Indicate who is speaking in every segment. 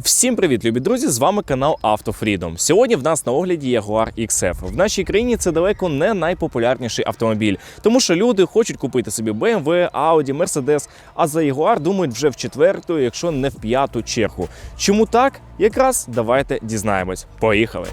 Speaker 1: Всім привіт, любі друзі! З вами канал Автофрідом. Сьогодні в нас на огляді Jaguar XF. В нашій країні це далеко не найпопулярніший автомобіль, тому що люди хочуть купити собі BMW, Audi, Mercedes, а за Jaguar думають вже в четверту, якщо не в п'яту чергу. Чому так? Якраз давайте дізнаємось. Поїхали!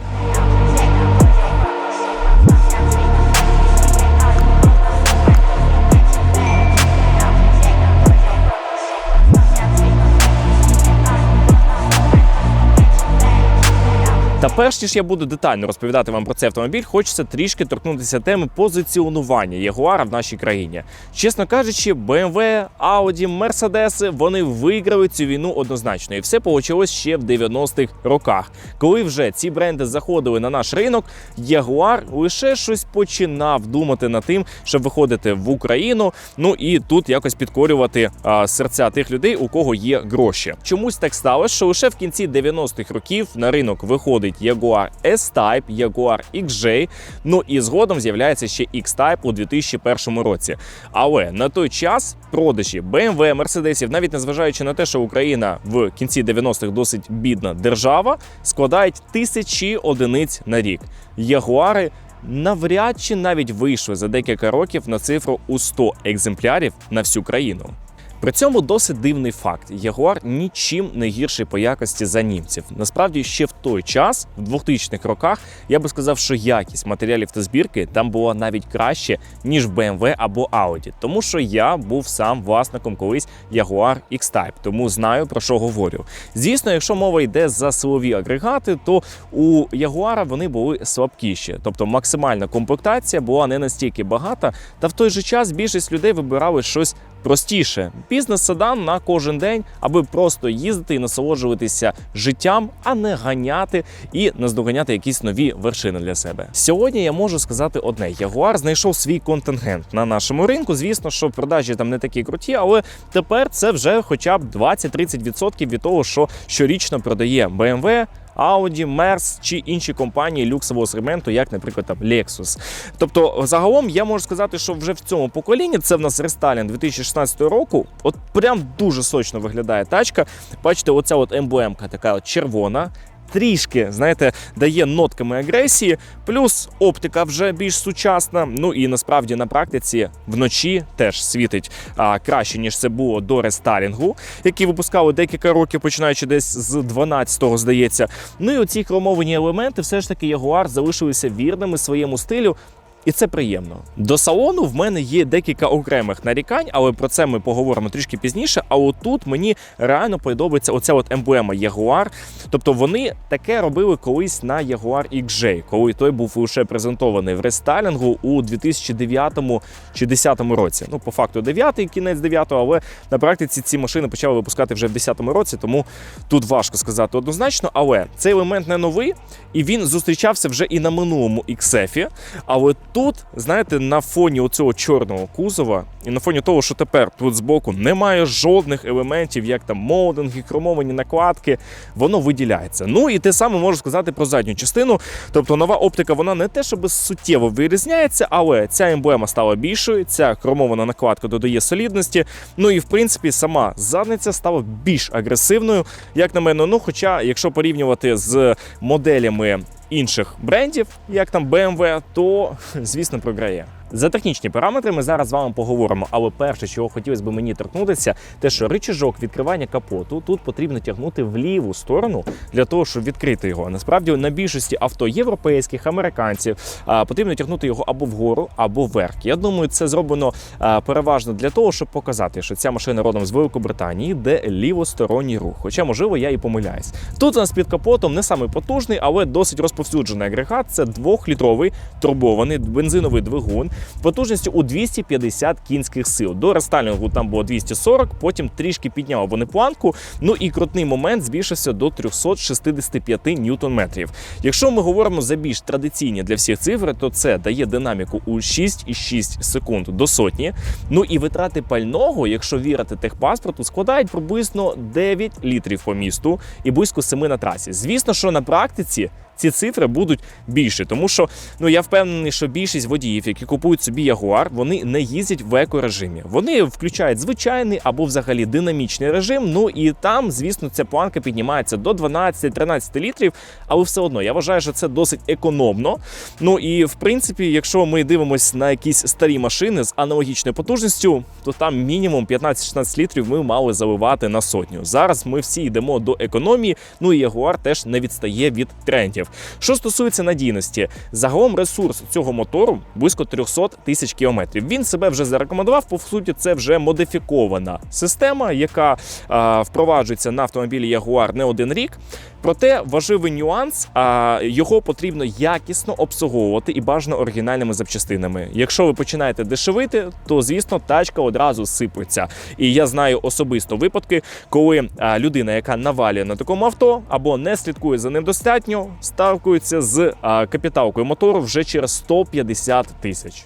Speaker 1: Та перш ніж я буду детально розповідати вам про цей автомобіль, хочеться трішки торкнутися теми позиціонування Ягуара в нашій країні. Чесно кажучи, BMW, Audi, Mercedes, вони виграли цю війну однозначно, і все почалось ще в 90-х роках. Коли вже ці бренди заходили на наш ринок, Ягуар лише щось починав думати над тим, щоб виходити в Україну. Ну і тут якось підкорювати а, серця тих людей, у кого є гроші. Чомусь так сталося, що лише в кінці 90-х років на ринок виходить Jaguar S-Type, Jaguar XJ, ну і згодом з'являється ще X-Type у 2001 році. Але на той час продажі BMW, Мерседесів, навіть незважаючи на те, що Україна в кінці 90-х досить бідна держава, складають тисячі одиниць на рік. Ягуари навряд чи навіть вийшли за декілька років на цифру у 100 екземплярів на всю країну. При цьому досить дивний факт: Ягуар нічим не гірший по якості за німців. Насправді, ще в той час, в 2000-х роках, я би сказав, що якість матеріалів та збірки там була навіть краще, ніж в BMW або Audi. Тому що я був сам власником колись Jaguar X-Type, тому знаю про що говорю. Звісно, якщо мова йде за силові агрегати, то у Ягуара вони були слабкіші, тобто максимальна комплектація була не настільки багата, та в той же час більшість людей вибирали щось простіше. Бізнес-седан на кожен день, аби просто їздити і насолоджуватися життям, а не ганяти і наздоганяти якісь нові вершини для себе. Сьогодні я можу сказати одне: Ягуар знайшов свій контингент на нашому ринку. Звісно, що продажі там не такі круті, але тепер це вже хоча б 20-30% від того, що щорічно продає BMW, Audi, Merz чи інші компанії люксового сегменту, як, наприклад, там Lexus. Тобто, загалом я можу сказати, що вже в цьому поколінні це в нас рестайлінг 2016 року. От прям дуже сочно виглядає тачка. Бачите, оця от емблемка така от червона. Трішки, знаєте, дає нотками агресії, плюс оптика вже більш сучасна. Ну і насправді на практиці вночі теж світить а, краще, ніж це було до рестайлінгу, який випускали декілька років, починаючи десь з 12-го, здається. Ну і оці хромовані елементи, все ж таки, ягуар залишилися вірними своєму стилю. І це приємно. До салону в мене є декілька окремих нарікань, але про це ми поговоримо трішки пізніше. А отут мені реально подобається оця от емблема Jaguar. Тобто вони таке робили колись на Jaguar XJ, коли той був лише презентований в рестайлінгу у 2009 чи 2010 році. Ну, по факту 9-й, кінець 9-го, але на практиці ці машини почали випускати вже в 2010 році, тому тут важко сказати однозначно. Але цей елемент не новий, і він зустрічався вже і на минулому XF, але тут, знаєте, на фоні оцього чорного кузова, і на фоні того, що тепер тут збоку немає жодних елементів, як там молдинги, хромовані накладки, воно виділяється. Ну і те саме можу сказати про задню частину. Тобто нова оптика, вона не те, щоб суттєво вирізняється, але ця емблема стала більшою, ця хромована накладка додає солідності. Ну і в принципі сама задниця стала більш агресивною, як на мене. Ну, хоча, якщо порівнювати з моделями інших брендів, як там BMW, то звісно програє. За технічні параметри ми зараз з вами поговоримо. Але перше, чого хотілося б мені торкнутися, те, що рычажок відкривання капоту тут потрібно тягнути в ліву сторону для того, щоб відкрити його. Насправді на більшості авто європейських американців потрібно тягнути його або вгору, або вверх. Я думаю, це зроблено переважно для того, щоб показати, що ця машина родом з Великобританії, де лівосторонній рух. Хоча, можливо, я і помиляюсь. Тут у нас під капотом не самий потужний, але досить розповсюджений агрегат. Це двохлітровий турбований бензиновий двигун потужністю у 250 кінських сил. До рестайлінгу там було 240, потім трішки підняв вони планку. Ну і крутний момент збільшився до 365 ньютон-метрів. Якщо ми говоримо за більш традиційні для всіх цифри, то це дає динаміку у 6,6 секунд до сотні. Ну і витрати пального, якщо вірити техпаспорту, складають приблизно 9 літрів по місту і близько 7 на трасі. Звісно, що на практиці ці цифри будуть більші. Тому що ну я впевнений, що більшість водіїв, які купують собі Ягуар, вони не їздять в екорежимі. Вони включають звичайний або взагалі динамічний режим. Ну і там, звісно, ця планка піднімається до 12-13 літрів. Але все одно я вважаю, що це досить економно. Ну і в принципі, якщо ми дивимося на якісь старі машини з аналогічною потужністю, то там мінімум 15-16 літрів ми мали заливати на сотню. Зараз ми всі йдемо до економії. Ну і Jaguar теж не відстає від трендів. Що стосується надійності, загалом ресурс цього мотору близько 300 тисяч кілометрів. Він себе вже зарекомендував. По суті, це вже модифікована система, яка а, впроваджується на автомобілі Jaguar не один рік. Проте важливий нюанс, а його потрібно якісно обслуговувати і бажано оригінальними запчастинами. Якщо ви починаєте дешевити, то звісно тачка одразу сипеться. І я знаю особисто випадки, коли людина, яка навалює на такому авто або не слідкує за ним достатньо, ставкується з капіталкою мотору вже через 150 тисяч.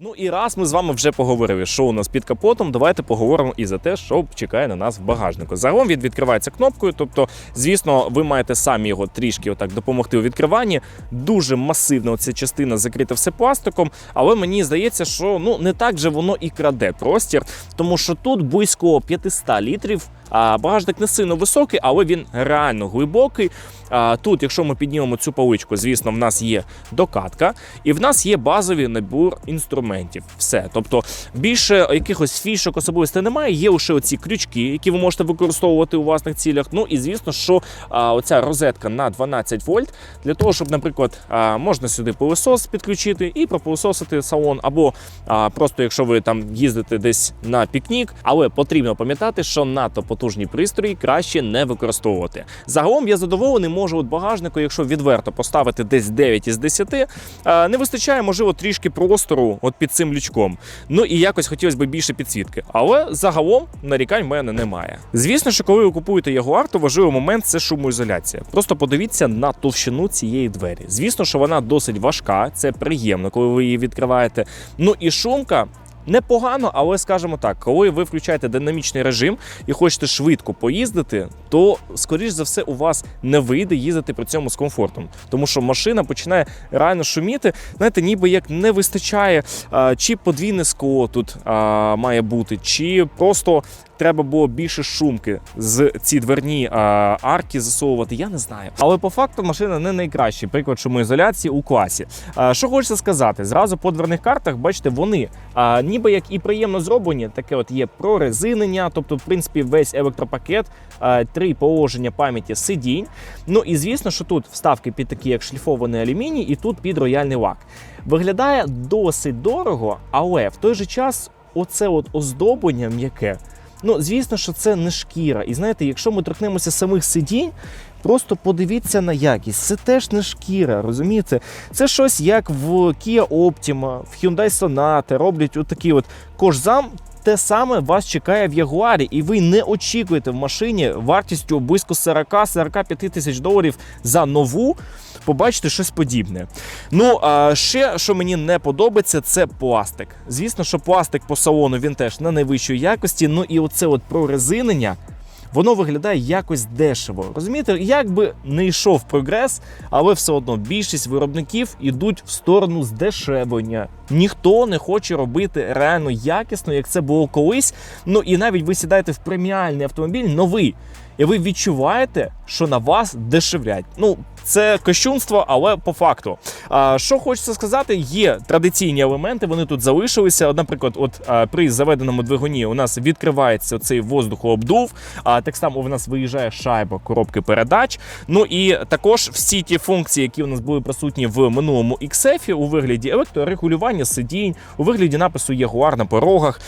Speaker 1: Ну і раз ми з вами вже поговорили, що у нас під капотом, давайте поговоримо і за те, що чекає на нас в багажнику. Загалом він відкривається кнопкою, тобто, звісно, ви маєте самі його трішки отак допомогти у відкриванні. Дуже масивна ця частина закрита все пластиком, але мені здається, що ну не так же воно і краде простір, тому що тут близько 500 літрів. Багажник не сильно високий, але він реально глибокий. Тут, якщо ми піднімемо цю поличку, звісно, в нас є докатка, і в нас є базовий набір інструментів. Все. Тобто більше якихось фішок особливостей немає. Є лише оці крючки, які ви можете використовувати у власних цілях. Ну і звісно, що оця розетка на 12 вольт для того, щоб, наприклад, можна сюди пилосос підключити і пропилососити салон, або просто якщо ви там їздите десь на пікнік, але потрібно пам'ятати, що надто потужні пристрої краще не використовувати. Загалом я задоволений, можу от багажнику, якщо відверто поставити десь 9 із 10, е, не вистачає, можливо, трішки простору от під цим лючком. Ну і якось хотілося б більше підсвітки. Але загалом нарікань в мене немає. Звісно, що коли ви купуєте Jaguar, то важливий момент це шумоізоляція. Просто подивіться на товщину цієї двері. Звісно, що вона досить важка, це приємно, коли ви її відкриваєте. Ну і шумка. Непогано, але скажімо так, коли ви включаєте динамічний режим і хочете швидко поїздити, то скоріш за все у вас не вийде їздити при цьому з комфортом, тому що машина починає реально шуміти. Знаєте, ніби як не вистачає, а, чи подвійне скло тут а, має бути, чи просто треба було більше шумки з ці дверні а, арки засовувати. Я не знаю. Але по факту машина не найкращий приклад шумоізоляції у класі. А, що хочеться сказати, зразу по дверних картах, бачите, вони а, ніби як і приємно зроблені, таке от є прорезинення, тобто, в принципі, весь електропакет, три положення пам'яті сидінь. Ну і звісно, що тут вставки під такі, як шліфований алюміній, і тут під рояльний лак. Виглядає досить дорого, але в той же час оце от оздоблення м'яке. Ну, звісно, що це не шкіра. І знаєте, якщо ми торкнемося самих сидінь, просто подивіться на якість. Це теж не шкіра, розумієте? Це щось як в Kia Optima, в Hyundai Sonata роблять отакий от кожзам. Те саме вас чекає в Ягуарі, і ви не очікуєте в машині вартістю близько 40-45 тисяч доларів за нову побачити щось подібне. Ну а ще що мені не подобається, це пластик. Звісно, що пластик по салону він теж на найвищої якості. Ну і оце от прорезинення. Воно виглядає якось дешево. Розумієте, як би не йшов прогрес, але все одно більшість виробників ідуть в сторону здешевлення. Ніхто не хоче робити реально якісно, як це було колись. Ну і навіть ви сідаєте в преміальний автомобіль новий, і ви відчуваєте, що на вас дешевлять. Ну, це кощунство, але по факту. А, що хочеться сказати, є традиційні елементи, вони тут залишилися. Наприклад, от а, при заведеному двигуні у нас відкривається цей воздухообдув, а так само у нас виїжджає шайба коробки передач. Ну і також всі ті функції, які у нас були присутні в минулому XF, у вигляді електрорегулювання сидінь, у вигляді напису Ягуар на порогах,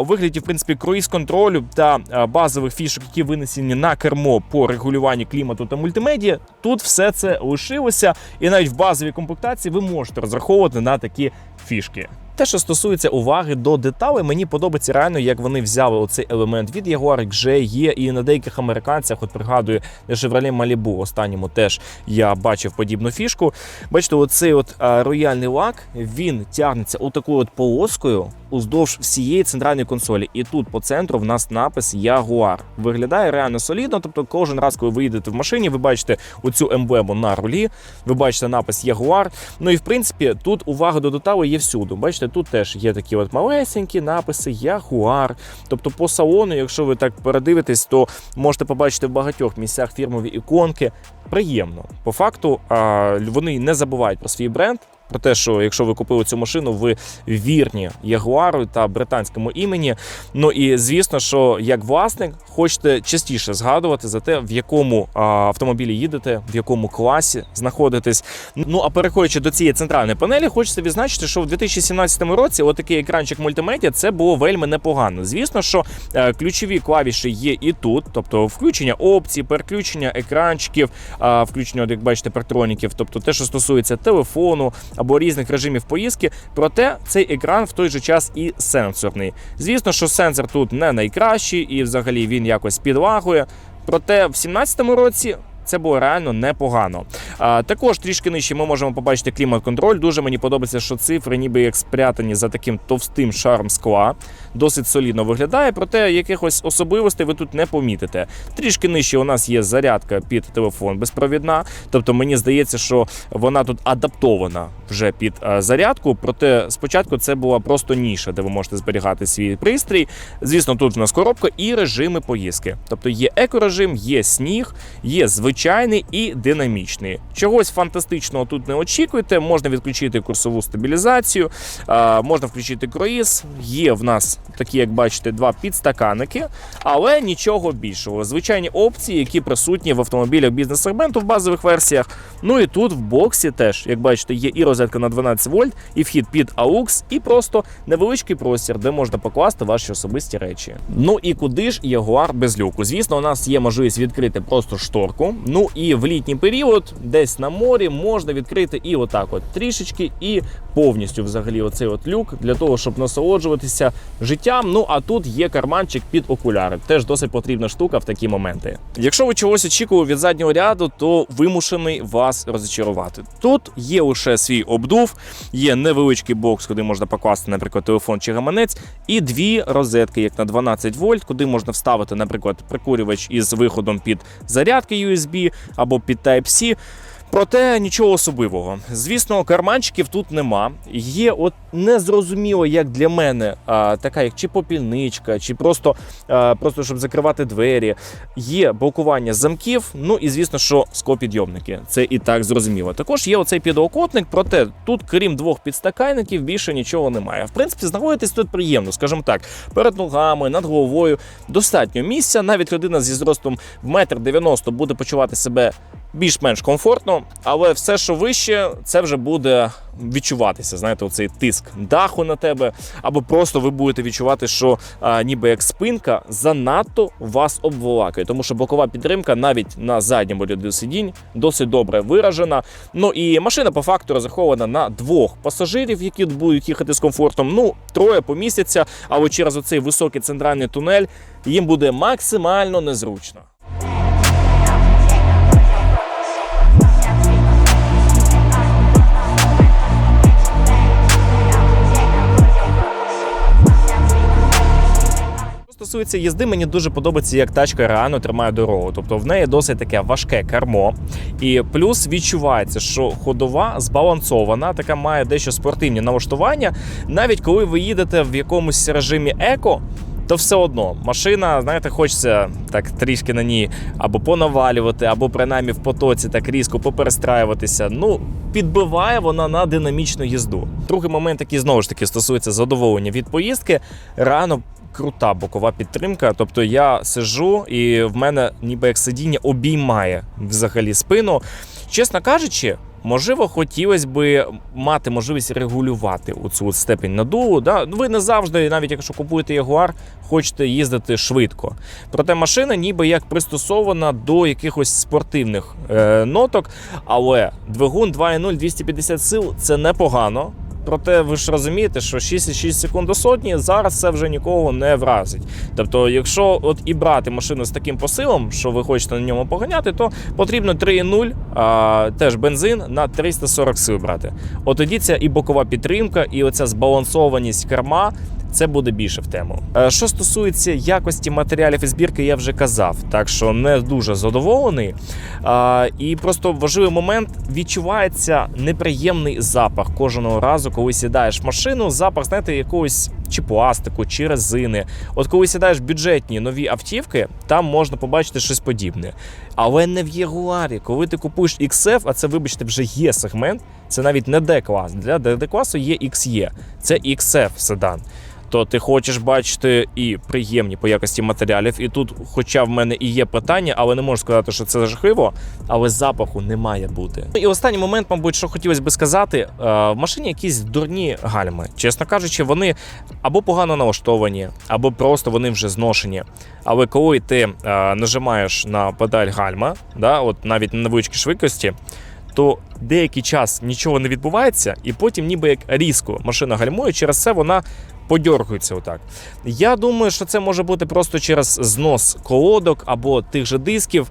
Speaker 1: у вигляді, в принципі, круїз контролю та базових фішок, які винесені на кермо по регулюванню клімату та мультимедіа. Тут все це лишилося, і навіть в базовій комплектації ви можете розраховувати на такі фішки. Те, що стосується уваги до деталей, мені подобається реально, як вони взяли оцей елемент від Jaguar вже є і на деяких американцях. От пригадую, Chevrolet Malibu останньому теж я бачив подібну фішку. Бачите, оцей от а, рояльний лак він тягнеться отакою от полоскою уздовж всієї центральної консолі. І тут по центру в нас напис Jaguar. Виглядає реально солідно. Тобто, кожен раз, коли ви їдете в машині, ви бачите оцю емблему на рулі, ви бачите напис Jaguar. Ну і в принципі тут увага до деталей є всюди. Бачите, тут теж є такі от малесенькі написи Jaguar. Тобто по салону, якщо ви так передивитесь, то можете побачити в багатьох місцях фірмові іконки. Приємно. По факту вони не забувають про свій бренд. Про те, що якщо ви купили цю машину, ви вірні Ягуару та британському імені. Ну і звісно, що як власник хочете частіше згадувати за те, в якому автомобілі їдете, в якому класі знаходитесь. Ну а переходячи до цієї центральної панелі, хочеться відзначити, що в 2017 році отакий екранчик мультимедіа це було вельми непогано. Звісно, що е, ключові клавіші є і тут, тобто включення опцій, переключення екранчиків, включення, як бачите, партроніків, тобто те, що стосується телефону або різних режимів поїздки. Проте цей екран в той же час і сенсорний. Звісно, що сенсор тут не найкращий, і взагалі він якось підлагує. Проте в 2017 році. Це було реально непогано. А, також трішки нижче ми можемо побачити клімат-контроль. Дуже мені подобається, що цифри, ніби як спрятані за таким товстим шаром скла. Досить солідно виглядає, проте якихось особливостей ви тут не помітите. Трішки нижче у нас є зарядка під телефон безпровідна. Тобто мені здається, що вона тут адаптована вже під зарядку. Проте спочатку це була просто ніша, де ви можете зберігати свій пристрій. Звісно, тут у нас коробка і режими поїздки. Тобто є екорежим, є сніг, є звичайний і динамічний. Чогось фантастичного тут не очікуйте. Можна відключити курсову стабілізацію, можна включити круїз. Є в нас такі, як бачите, два підстаканники, але нічого більшого. Звичайні опції, які присутні в автомобілях бізнес-сегменту в базових версіях. Ну і тут в боксі теж, як бачите, є і розетка на 12 вольт, і вхід під AUX, і просто невеличкий простір, де можна покласти ваші особисті речі. Ну і куди ж Jaguar без люку? Звісно, у нас є можливість відкрити просто шторку. Ну і в літній період, десь на морі, можна відкрити і отак, от трішечки, і повністю взагалі оцей от люк для того, щоб насолоджуватися життям. Ну а тут є карманчик під окуляри. Теж досить потрібна штука в такі моменти. Якщо ви чогось очікували від заднього ряду, то вимушений вас розчарувати. Тут є лише свій обдув, є невеличкий бокс, куди можна покласти, наприклад, телефон чи гаманець, і дві розетки, як на 12 вольт, куди можна вставити, наприклад, прикурювач із виходом під зарядки USB або під Type-C. Проте нічого особливого. Звісно, карманчиків тут нема. Є от незрозуміло, як для мене, а, така як чи попільничка, чи просто, а, просто щоб закривати двері. Є блокування замків. Ну і звісно, що склопідйомники. Це і так зрозуміло. Також є оцей підлокотник, проте тут, крім двох підстаканників, більше нічого немає. В принципі, знаходитись тут приємно, скажімо так, перед ногами, над головою. Достатньо місця. Навіть людина зі зростом в метр 90 буде почувати себе більш-менш комфортно, але все, що вище, це вже буде відчуватися. Знаєте, оцей тиск даху на тебе, або просто ви будете відчувати, що а, ніби як спинка занадто вас обволакує, тому що бокова підтримка навіть на задньому ряду сидінь досить добре виражена. Ну і машина по факту розрахована на двох пасажирів, які будуть їхати з комфортом. Ну, троє помістяться, але через оцей високий центральний тунель їм буде максимально незручно. Стосується їзди, мені дуже подобається, як тачка реально тримає дорогу. Тобто в неї досить таке важке кермо. І плюс відчувається, що ходова збалансована, така має дещо спортивні налаштування. Навіть коли ви їдете в якомусь режимі еко. То все одно машина, знаєте, хочеться так трішки на ній або понавалювати, або принаймні в потоці так різко поперестраюватися. Ну, підбиває вона на динамічну їзду. Другий момент, який знову ж таки стосується задоволення від поїздки, реально крута бокова підтримка. Тобто я сижу і в мене ніби як сидіння обіймає взагалі спину. Чесно кажучи, Можливо, хотілося би мати можливість регулювати оцю от степень надуву. Да? Ви не завжди, навіть якщо купуєте Jaguar, хочете їздити швидко. Проте машина ніби як пристосована до якихось спортивних е, ноток, але двигун 2.0 250 сил це непогано. Проте ви ж розумієте, що 6,6 секунд до сотні зараз це вже нікого не вразить. Тобто, якщо от і брати машину з таким посилом, що ви хочете на ньому поганяти, то потрібно 3,0, а, теж бензин на 340 сил брати. От тоді ця і бокова підтримка, і оця збалансованість керма. Це буде більше в тему. Е, Що стосується якості матеріалів і збірки, я вже казав, так що не дуже задоволений. І просто важливий момент відчувається неприємний запах кожного разу, коли сідаєш в машину. Запах, знаєте, якогось чи пластику, чи резини. От коли сідаєш бюджетні нові автівки, там можна побачити щось подібне. Але не в Ягуарі. Коли ти купуєш XF, а це, вибачте, вже є сегмент, це навіть не D-клас. Для D-класу є XE, це XF седан. То ти хочеш бачити і приємні по якості матеріалів. І тут, хоча в мене і є питання, але не можу сказати, що це жахливо, але запаху не має бути. І останній момент, мабуть, що хотілося би сказати, е, в машині якісь дурні гальми. Чесно кажучи, вони або погано налаштовані, або просто вони вже зношені. Але коли ти е, нажимаєш на педаль гальма, да, от навіть на невеличкій швидкості, то деякий час нічого не відбувається, і потім, ніби як різко машина гальмує, через це вона подьоргується отак. Я думаю, що це може бути просто через знос колодок або тих же дисків.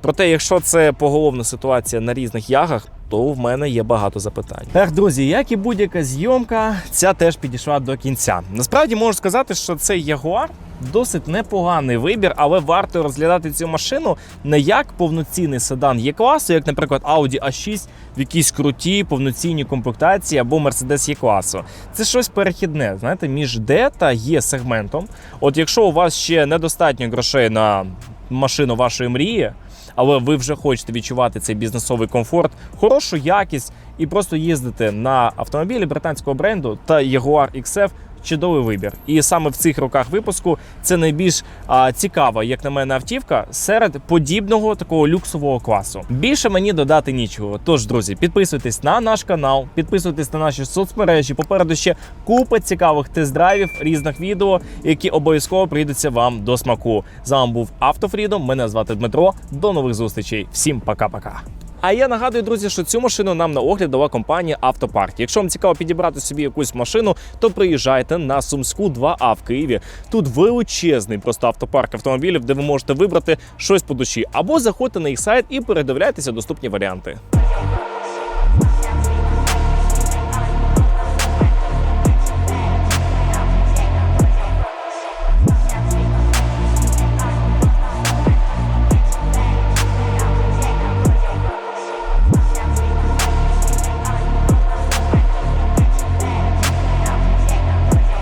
Speaker 1: Проте, якщо це поголовна ситуація на різних ягах, то в мене є багато запитань. Так, друзі, як і будь-яка зйомка, ця теж підійшла до кінця. Насправді можу сказати, що цей Ягуар досить непоганий вибір, але варто розглядати цю машину не як повноцінний седан є класу, як, наприклад, Audi A6 в якійсь крутій повноцінній комплектації або Mercedes є класу. Це щось перехідне, знаєте, між D та Є сегментом. От якщо у вас ще недостатньо грошей на машину вашої мрії, але ви вже хочете відчувати цей бізнесовий комфорт, хорошу якість і просто їздити на автомобілі британського бренду та Jaguar XF чудовий вибір. І саме в цих роках випуску це найбільш а, цікава, як на мене, автівка серед подібного такого люксового класу. Більше мені додати нічого. Тож, друзі, підписуйтесь на наш канал, підписуйтесь на наші соцмережі. Попереду ще купа цікавих тест-драйвів, різних відео, які обов'язково прийдуться вам до смаку. З вами був Автофрідом. Мене звати Дмитро. До нових зустрічей. Всім пока-пока. А я нагадую, друзі, що цю машину нам на огляд дала компанія Автопарк. Якщо вам цікаво підібрати собі якусь машину, то приїжджайте на Сумську 2А в Києві. Тут величезний просто автопарк автомобілів, де ви можете вибрати щось по душі, або заходьте на їх сайт і передивляйтеся доступні варіанти.